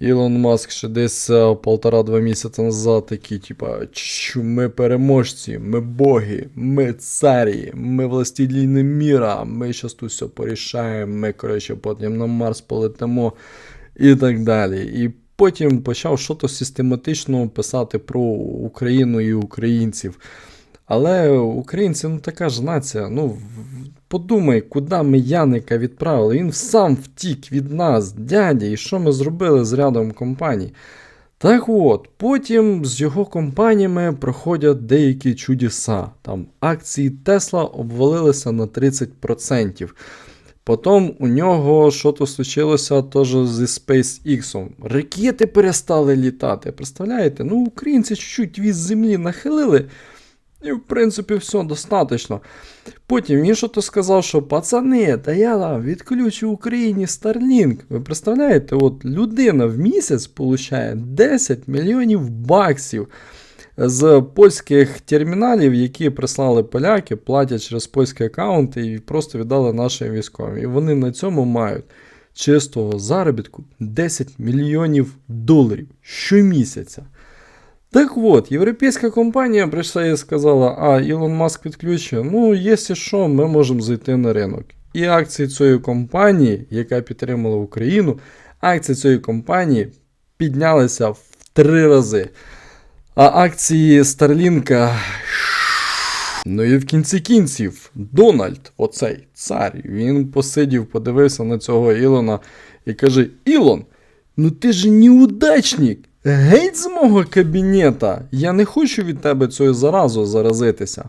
Ілон Маск ще десь е, полтора-два місяці назад такий, типа, «Чу, ми переможці, ми боги, ми царі, ми властеліни міра, ми щас тут все порішаємо, ми, коротше, потім на Марс полетимо і так далі. І потім почав щось систематично писати про Україну і українців. Але українці, ну така ж нація. Ну, подумай, куди ми Яника відправили. Він сам втік від нас, дядя, і що ми зробили з рядом компаній. Так от, потім з його компаніями проходять деякі чудеса. Там акції Тесла обвалилися на 30%. Потім у нього щось случилося теж зі SpaceX. Ракети перестали літати. Представляєте? Ну, українці чуть-чуть від землі нахилили. І, в принципі, все достатньо. Потім він що-то сказав, що пацани, та я там відключу Україні Starlink. Ви представляєте, от людина в місяць получає 10 мільйонів баксів з польських терміналів, які прислали поляки, платять через польські аккаунти і просто віддали нашим військовим. І вони на цьому мають чистого заробітку 10 мільйонів доларів щомісяця. Так от, європейська компанія прийшла і сказала: а Ілон Маск відключує. Ну, якщо що, ми можемо зайти на ринок. І акції цієї компанії, яка підтримала Україну, акції цієї компанії піднялися в три рази. А акції Старлінка. Ну і в кінці кінців, Дональд, оцей цар, він посидів, подивився на цього Ілона і каже: Ілон, ну ти ж неудачник! Геть з мого кабінета! Я не хочу від тебе цією заразою заразитися.